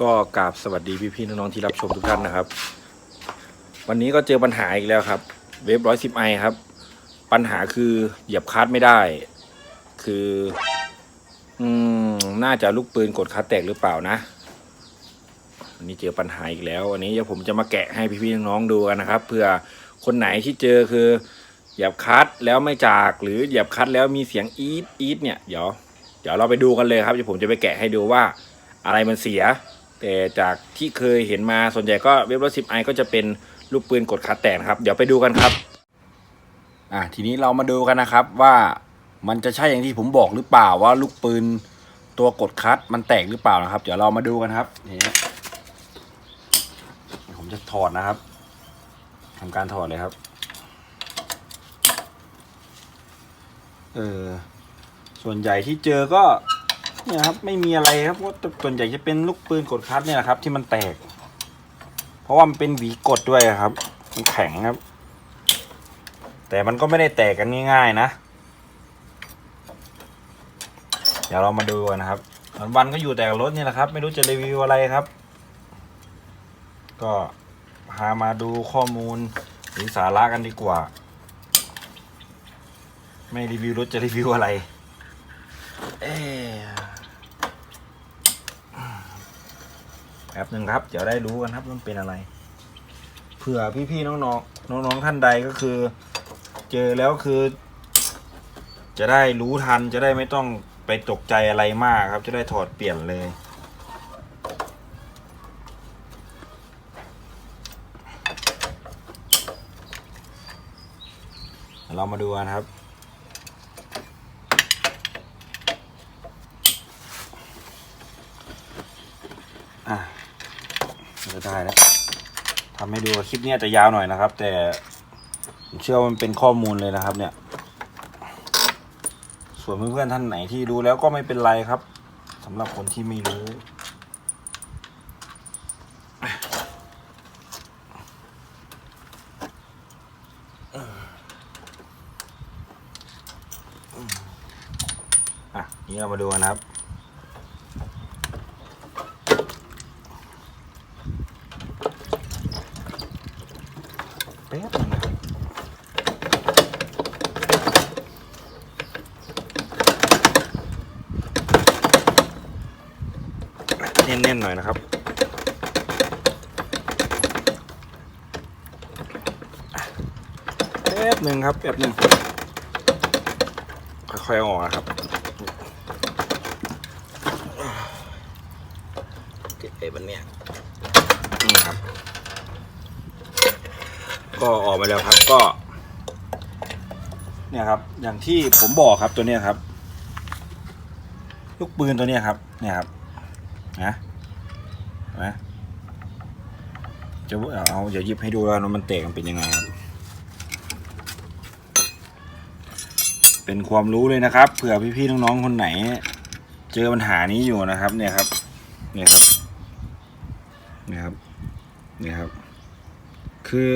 ก็กราบสวัสดีพี่ๆน้องๆที่รับชมทุกท่านนะครับ วันนี้ก็เจอปัญหาอีกแล้วครับ เวฟร้อยสิบไอครับ ปัญหาคือเหยียบคัสไม่ได้ คือ อืมน่าจะลูกปืนกดคัสแตกหรือเปล่านะวันนี้เจอปัญหาอีกแล้ววันนี้เดี๋ยวผมจะมาแกะให้พี่ๆน้องๆดูกันนะครับเผื่อคนไหนที่เจอคือเหยียบคัสแล้วไม่จากหรือเหยียบคัสแล้วมีเสียงอีดอีดเนี่ยเดี๋ยวเดี๋ยวเราไปดูกันเลยครับเดี๋ยวผมจะไปแกะให้ดูว่า อะไรมันเสีย แต่จากที่เคยเห็นมาส่วนใหญ่ก็เว็บร้อยสิบไอก็จะเป็นลูกปืนกดคัสแตกครับ เดี๋ยวไปดูกันครับ อะทีนี้เรามาดูกันนะครับว่ามันจะใช่อย่างที่ผมบอกหรือเปล่าว่าลูกปืนตัวกดคัสมันแตกหรือเปล่านะครับ เดี๋ยวเรามาดูกันครับนี่ผมจะถอดนะครับทำการถอดเลยครับ เออส่วนใหญ่ที่เจอก็ เนี่ยครับไม่มีอะไรครับเพราะส่วนใหญ่จะเป็นลูกปืนกดคัสเนี่ยแหละครับ ที่มันแตก เพราะว่ามันเป็นหวีกดด้วยครับมันแข็งครับ แต่มันก็ไม่ได้แตกกันง่ายๆนะเดี๋ยวเรามาดูกันนะครับวันวันก็อยู่แต่รถนี่แหละครับ ไม่รู้จะรีวิวอะไรครับ ก็พามาดูข้อมูลหรือสาระกันดีกว่า ไม่รีวิวรถจะรีวิวอะไร เอ๊ แป๊บหนึ่งครับ เดี๋ยวได้รู้กันครับมันเป็นอะไร เผื่อพี่ๆน้องๆน้องๆท่านใดก็คือ เจอแล้วคือ จะได้รู้ทันจะได้ไม่ต้องไปตกใจอะไรมากครับ จะได้ถอดเปลี่ยนเลย เรามาดูกันครับ จะได้แล้วทำให้ดูคลิปนี้จะยาวหน่อยนะครับ แต่ผมเชื่อว่ามันเป็นข้อมูลเลยนะครับ เนี่ย ส่วนเพื่อนๆท่านไหนที่รู้แล้วก็ไม่เป็นไรครับสำหรับคนที่ไม่รู้อะนี่เรามาดูกันนะครับ ป๊บนึงนะครับแน่นๆหน่อยนะครับแป๊บหนึ่งครับแป๊บหนึ่งค่อยๆเอาออกนะครับเก็บไปบันเนี่ยนี่ครับ ก็ออกมาแล้วครับก็ เนี่ยครับ อย่างที่ผมบอกครับตัวเนี้ยครับ ลูกปืนตัวเนี้ยครับ เนี่ยครับนะนไหมจะเอาเอาเดี๋ยวหยิบให้ดูแล้วมันแตกมันเป็นยังไงครับเป็นความรู้เลยนะครับเผื่อพี่ๆน้องๆคนไหน เจอปัญหานี้อยู่นะครับ เนี่ยครับ เนี่ยครับเนี่ยครับเนี่ยครับ คือ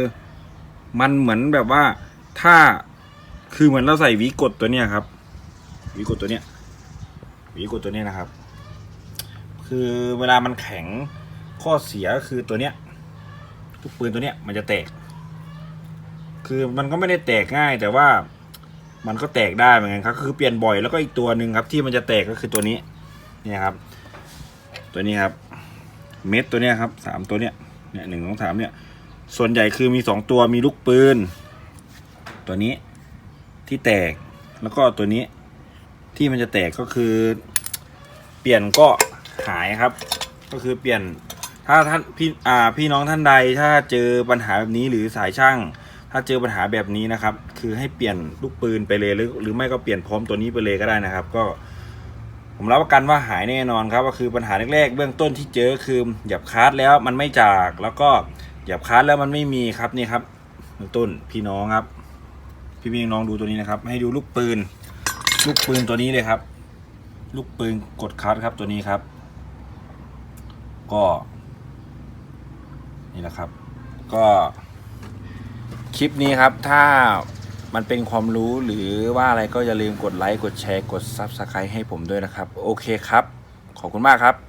มันเหมือนแบบว่าถ้าคือเหมือนเราใส่วีกดตัวเนี้ยครับวีกดตัวเนี้ยวีกดตัวเนี้ยนะครับ คือเวลามันแข็งข้อเสียก็คือตัวเนี้ยลูกปืนตัวเนี้ยมันจะแตก คือมันก็ไม่ได้แตกง่าย แต่ว่ามันก็แตกได้เหมือนกันครับ คือเปลี่ยนบ่อยแล้วก็อีกตัวหนึ่งครับ ที่มันจะแตกก็คือตัวนี้เนี่ยครับ ตัวนี้ครับ เม็ดตัวเนี้ยครับสามตัวเนี้ยเนี่ยหนึ่งสองสามเนี่ย ส่วนใหญ่คือมีสองตัวมีลูกปืน ตัวนี้ที่แตกแล้วก็ตัวนี้ที่มันจะแตกก็คือ เปลี่ยนก็หายครับ ก็คือเปลี่ยนถ้าท่านพี่อ่าพี่น้องท่านใดถ้าเจอปัญหาแบบนี้หรือสายช่าง ถ้าเจอปัญหาแบบนี้นะครับ คือให้เปลี่ยนลูกปืนไปเลยหรือหรือไม่ก็เปลี่ยนพร้อมตัวนี้ไปเลยก็ได้นะครับ ก็ ผมรับประกันว่าหายแน่นอนครับ ก็คือปัญหาแรกๆเบื้องต้นที่เจอคือหยับคาร์ดแล้วมันไม่จากแล้วก็ หยับคาร์ดแล้วมันไม่มีครับนี่ครับต้นพี่น้องครับ พี่พี่น้องดูตัวนี้นะครับ ให้ดูลูกปืน ลูกปืนตัวนี้เลยครับ ลูกปืนกดคัสครับตัวนี้ครับ ก็ นี่แหละครับ ก็คลิปนี้ครับถ้ามันเป็นความรู้หรือว่าอะไรก็อย่าลืมกดไลค์กดแชร์กด Subscribe ให้ผมด้วยนะครับ โอเคครับ ขอบคุณมากครับ